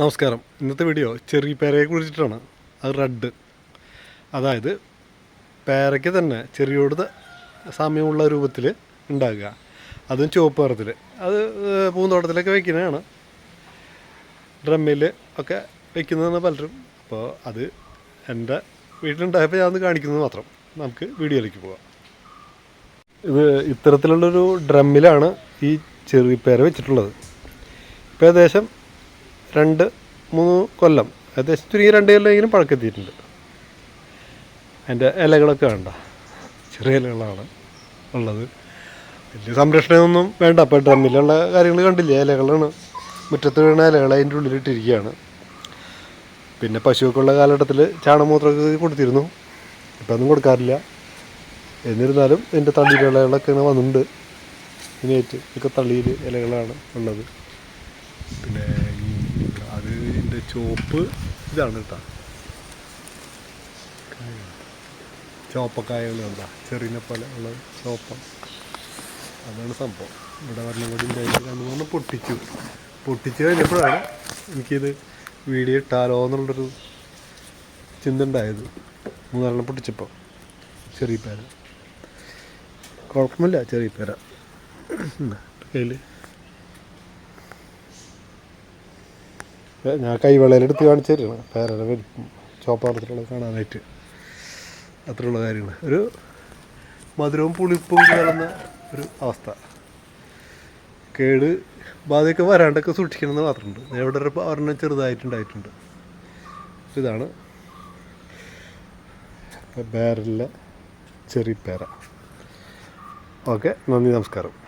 നമസ്കാരം. ഇന്നത്തെ വീഡിയോ ചെറിയ പേരയെ കുറിച്ചിട്ടാണ്. അത് റെഡ്. അതായത് പേരയ്ക്ക് തന്നെ ചെറിയോട് സാമ്യമുള്ള രൂപത്തിൽ ഉണ്ടാകുക അതും ചുവപ്പ് നിറത്തിൽ അത് പൂന്തോട്ടത്തിലൊക്കെ വയ്ക്കുന്നതാണ് ഡ്രമ്മിൽ ഒക്കെ വയ്ക്കുന്നതാണ് പലരും. അപ്പോൾ അത് എന്റെ വീട്ടിലുണ്ടായപ്പോൾ ഞാൻ കാണിക്കുന്നത് മാത്രം. നമുക്ക് വീഡിയോയിലേക്ക് പോകാം. ഇത് ഇത്തരത്തിലുള്ളൊരു ഡ്രമ്മിലാണ് ഈ ചെറിയ പേര വെച്ചിട്ടുള്ളത്. ഇപ്പോൾ ഏകദേശം രണ്ട് മൂന്ന് കൊല്ലം. ഏകദേശം ചുരുങ്ങി രണ്ട് കൊല്ലമെങ്കിലും പഴക്കെത്തിയിട്ടുണ്ട്. അതിന്റെ ഇലകളൊക്കെ വേണ്ട. ചെറിയ ഇലകളാണ് ഉള്ളത്. വലിയ സംരക്ഷണമൊന്നും വേണ്ട. അപ്പോൾ ഡ്രമ്മിലുള്ള കാര്യങ്ങൾ കണ്ടില്ല? ഇലകളാണ്. മുറ്റത്ത് വീണ ഇലകൾ അതിന്റെ ഉള്ളിലിട്ടിരിക്കുകയാണ്. പിന്നെ പശുക്കുള്ള കാലഘട്ടത്തിൽ ചാണകമൂത്രമൊക്കെ കൊടുത്തിരുന്നു. ഇപ്പം ഒന്നും കൊടുക്കാറില്ല. എന്നിരുന്നാലും ഇതിന്റെ ഇലകളൊക്കെ ഇങ്ങനെ വന്നിട്ടുണ്ട്. ഇതിനേറ്റ് ഇതൊക്കെ തള്ളിയിൽ ഇലകളാണ് ഉള്ളത്. പിന്നെ ഈ അത് ഇതിന്റെ ചോപ്പ് ഇതാണ് കേട്ടോ. ചോപ്പക്കായകൾ ചെറിയ പോലെ ഉള്ള ചോപ്പ അതാണ് സംഭവം. ഇവിടെ പറഞ്ഞ കൂടി ഉണ്ടായിട്ട് രണ്ട് പൊട്ടിച്ചു. പൊട്ടിച്ചു കഴിഞ്ഞപ്പോഴാണ് എനിക്കിത് വീഡിയോ ഇട്ടാലോ എന്നുള്ളൊരു ചിന്ത ഉണ്ടായത്. മൂന്നാലെണ്ണം പൊട്ടിച്ചപ്പോൾ. ചെറിയ പേര. കുഴപ്പമില്ല ചെറിയ പേര. കയ്യിൽ ഞാൻ കൈവളയിലെടുത്ത് കാണിച്ചു തരുകയാണ് പേരയുടെ വലിപ്പം ചോപ്പാറത്തിലുള്ള കാണാനായിട്ട്. അത്രയുള്ള കാര്യങ്ങൾ ഒരു മധുരവും പുളിപ്പും കലർന്ന ഒരു അവസ്ഥ. കേട് ബാധയൊക്കെ വരാണ്ടൊക്കെ സൂക്ഷിക്കണമെന്ന് മാത്രമുണ്ട്. എവിടെ ഒരു ഒരെണ്ണം ചെറുതായിട്ടുണ്ടായിട്ടുണ്ട്. ഇതാണ് പേരല്ല ചെറിയ പേര ഓക്കെ നന്ദി നമസ്കാരം.